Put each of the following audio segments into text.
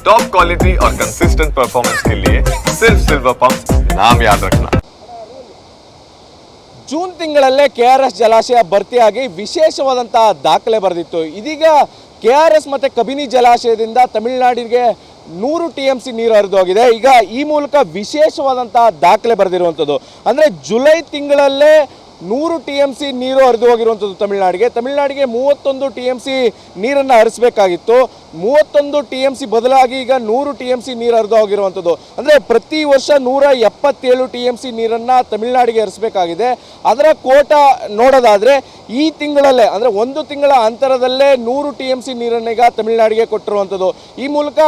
Top quality और consistent performance के लिए सिर्फ सिल्वर पंप नाम याद रखना ಜೂನ್ ತಿಂಗಳಲ್ಲೇ ಕೆ ಆರ್ ಎಸ್ ಜಲಾಶಯ ಭರ್ತಿಯಾಗಿ ವಿಶೇಷವಾದಂತಹ ದಾಖಲೆ ಬರೆದಿತ್ತು ಇದೀಗ ಕೆ ಆರ್ ಎಸ್ ಮತ್ತು ಕಬಿನಿ ಜಲಾಶಯದಿಂದ ತಮಿಳುನಾಡಿಗೆ ನೂರು ಟಿ ಎಮ್ ಸಿ ನೀರು ಹರಿದು ಹೋಗಿದೆ ಈಗ ಈ ಮೂಲಕ ವಿಶೇಷವಾದಂತಹ ದಾಖಲೆ ಬರೆದಿರುವಂಥದ್ದು ಅಂದರೆ ಜುಲೈ ತಿಂಗಳಲ್ಲೇ ನೂರು ಟಿ ಎಮ್ ಸಿ ನೀರು ಹರಿದು ಹೋಗಿರುವಂಥದ್ದು ತಮಿಳುನಾಡಿಗೆ ತಮಿಳುನಾಡಿಗೆ ಮೂವತ್ತೊಂದು ಟಿ ಎಮ್ ಸಿ ನೀರನ್ನು ಹರಿಸಬೇಕಾಗಿತ್ತು ಮೂವತ್ತೊಂದು ಟಿ ಎಂ ಸಿ ಬದಲಾಗಿ ಈಗ ನೂರು ಟಿ ಎಂ ಸಿ ನೀರು ಹರಿದು ಹೋಗಿರುವಂಥದ್ದು ಅಂದರೆ ಪ್ರತಿ ವರ್ಷ ನೂರ ಎಪ್ಪತ್ತೇಳು ಟಿ ಎಂ ಸಿ ನೀರನ್ನು ತಮಿಳುನಾಡಿಗೆ ಹರಿಸಬೇಕಾಗಿದೆ. ಅದರ ಕೋಟ ನೋಡೋದಾದರೆ ಈ ತಿಂಗಳಲ್ಲೇ, ಅಂದರೆ ಒಂದು ತಿಂಗಳ ಅಂತರದಲ್ಲೇ ನೂರು ಟಿ ಎಂ ಸಿ ನೀರನ್ನು ಈಗ ತಮಿಳುನಾಡಿಗೆ ಕೊಟ್ಟಿರುವಂಥದ್ದು. ಈ ಮೂಲಕ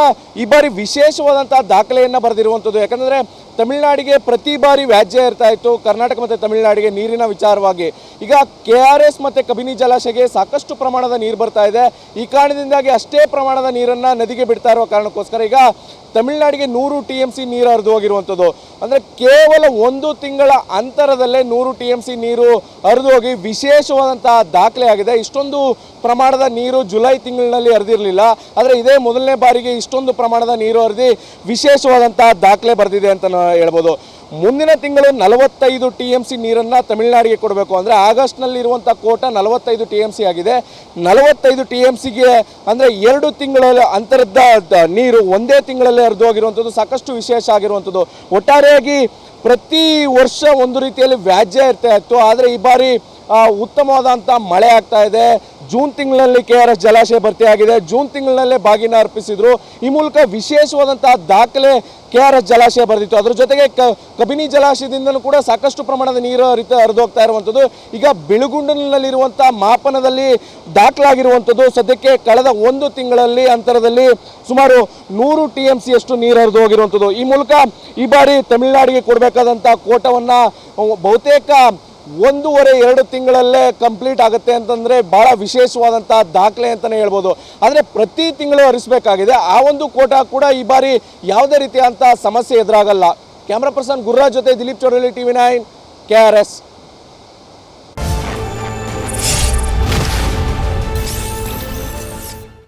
ಈ ಬಾರಿ ವಿಶೇಷವಾದಂಥ ದಾಖಲೆಯನ್ನು ಬರೆದಿರುವಂಥದ್ದು. ಯಾಕಂದರೆ ತಮಿಳುನಾಡಿಗೆ ಪ್ರತಿ ಬಾರಿ ವ್ಯಾಜ್ಯ ಇರ್ತಾ ಇತ್ತು. ಕರ್ನಾಟಕ ಮತ್ತು ತಮಿಳುನಾಡಿಗೆ ನೀರಿನ ವಿಚಾರವಾಗಿ. ಈಗ ಕೆ ಆರ್ ಎಸ್ ಮತ್ತು ಕಬಿನಿ ಜಲಾಶಯಕ್ಕೆ ಸಾಕಷ್ಟು ಪ್ರಮಾಣದ ನೀರು ಬರ್ತಾ ಇದೆ. ಈ ಕಾರಣದಿಂದಾಗಿ ಅಷ್ಟೇ ಪ್ರಮಾಣದ ನೀರನ್ನು ನದಿಗೆ ಬಿಡ್ತಾ ಇರುವ ಕಾರಣಕ್ಕೋಸ್ಕರ ಈಗ ತಮಿಳುನಾಡಿಗೆ ನೂರು ಟಿ ಎಂ ಸಿ ನೀರು ಹರಿದು ಹೋಗಿರುವಂಥದ್ದು. ಅಂದರೆ ಕೇವಲ ಒಂದು ತಿಂಗಳ ಅಂತರದಲ್ಲೇ ನೂರು ಟಿ ಎಂ ಸಿ ನೀರು ಹರಿದು ಹೋಗಿ ವಿಶೇಷವಾದಂತಹ ದಾಖಲೆ ಆಗಿದೆ. ಇಷ್ಟೊಂದು ಪ್ರಮಾಣದ ನೀರು ಜುಲೈ ತಿಂಗಳಿನಲ್ಲಿ ಹರಿದಿರಲಿಲ್ಲ. ಆದರೆ ಇದೇ ಮೊದಲನೇ ಬಾರಿಗೆ ಇಷ್ಟೊಂದು ಪ್ರಮಾಣದ ನೀರು ಹರಿದು ವಿಶೇಷವಾದಂತಹ ದಾಖಲೆ ಬರೆದಿದೆ ಅಂತ ಹೇಳ್ಬೋದು. ಮುಂದಿನ ತಿಂಗಳು ನಲವತ್ತೈದು ಟಿ ಎಂ ಸಿ ನೀರನ್ನು ತಮಿಳುನಾಡಿಗೆ ಕೊಡಬೇಕು. ಅಂದರೆ ಆಗಸ್ಟ್ನಲ್ಲಿರುವಂಥ ಕೋಟ ನಲವತ್ತೈದು ಟಿ ಎಂ ಸಿ ಆಗಿದೆ. ನಲವತ್ತೈದು ಟಿ ಎಂ ಸಿಗೆ ಅಂದರೆ ಎರಡು ತಿಂಗಳ ಅಂತರದ ನೀರು ಒಂದೇ ತಿಂಗಳಲ್ಲೇ ಹರಿದು ಹೋಗಿರುವಂಥದ್ದು, ಸಾಕಷ್ಟು ವಿಶೇಷ ಆಗಿರುವಂಥದ್ದು. ಒಟ್ಟಾರೆಯಾಗಿ ಪ್ರತಿ ವರ್ಷ ಒಂದು ರೀತಿಯಲ್ಲಿ ವ್ಯಾಜ್ಯ ಇರ್ತಾ ಇತ್ತು. ಆದರೆ ಈ ಬಾರಿ ಉತ್ತಮವಾದಂಥ ಮಳೆ ಆಗ್ತಾ ಇದೆ. ಜೂನ್ ತಿಂಗಳಲ್ಲಿ ಕೆ ಆರ್ ಎಸ್ ಜಲಾಶಯ ಭರ್ತಿಯಾಗಿದೆ. ಜೂನ್ ತಿಂಗಳಲ್ಲೇ ಬಾಗಿನ ಅರ್ಪಿಸಿದ್ರು. ಈ ಮೂಲಕ ವಿಶೇಷವಾದಂತಹ ದಾಖಲೆ ಕೆ ಆರ್ ಎಸ್ ಜಲಾಶಯ ಬರೆದಿತ್ತು. ಅದ್ರ ಜೊತೆಗೆ ಕಬಿನಿ ಜಲಾಶಯದಿಂದಲೂ ಕೂಡ ಸಾಕಷ್ಟು ಪ್ರಮಾಣದ ನೀರು ಹರಿತ, ಹರಿದೋಗ್ತಾ ಇರುವಂಥದ್ದು. ಈಗ ಬಿಳುಗುಂಡಿನಲ್ಲಿರುವಂಥ ಮಾಪನದಲ್ಲಿ ದಾಖಲಾಗಿರುವಂಥದ್ದು. ಸದ್ಯಕ್ಕೆ ಕಳೆದ ಒಂದು ತಿಂಗಳಲ್ಲಿ ಅಂತರದಲ್ಲಿ ಸುಮಾರು ನೂರು ಟಿ ಎಂ ಸಿಯಷ್ಟು ನೀರು ಹರಿದು ಹೋಗಿರುವಂಥದ್ದು. ಈ ಮೂಲಕ ಈ ಬಾರಿ ತಮಿಳುನಾಡಿಗೆ ಕೊಡಬೇಕಾದಂಥ ಕೋಟವನ್ನು ಬಹುತೇಕ ಒಂದೂವರೆ, ಎರಡು ತಿಂಗಳಲ್ಲೇ ಕಂಪ್ಲೀಟ್ ಆಗುತ್ತೆ ಅಂತಂದರೆ ಭಾಳ ವಿಶೇಷವಾದಂಥ ದಾಖಲೆ ಅಂತಲೇ ಹೇಳ್ಬೋದು. ಆದರೆ ಪ್ರತಿ ತಿಂಗಳು ಹರಿಸಬೇಕಾಗಿದೆ. ಆ ಒಂದು ಕೋಟ ಕೂಡ ಈ ಬಾರಿ ಯಾವುದೇ ರೀತಿಯಾದಂಥ ಸಮಸ್ಯೆ ಎದುರಾಗಲ್ಲ. ಕ್ಯಾಮ್ರಾ ಪರ್ಸನ್ ಗುರುರಾಜ್ ಜೊತೆ Dilip Chowdahalli T V nine, K R S.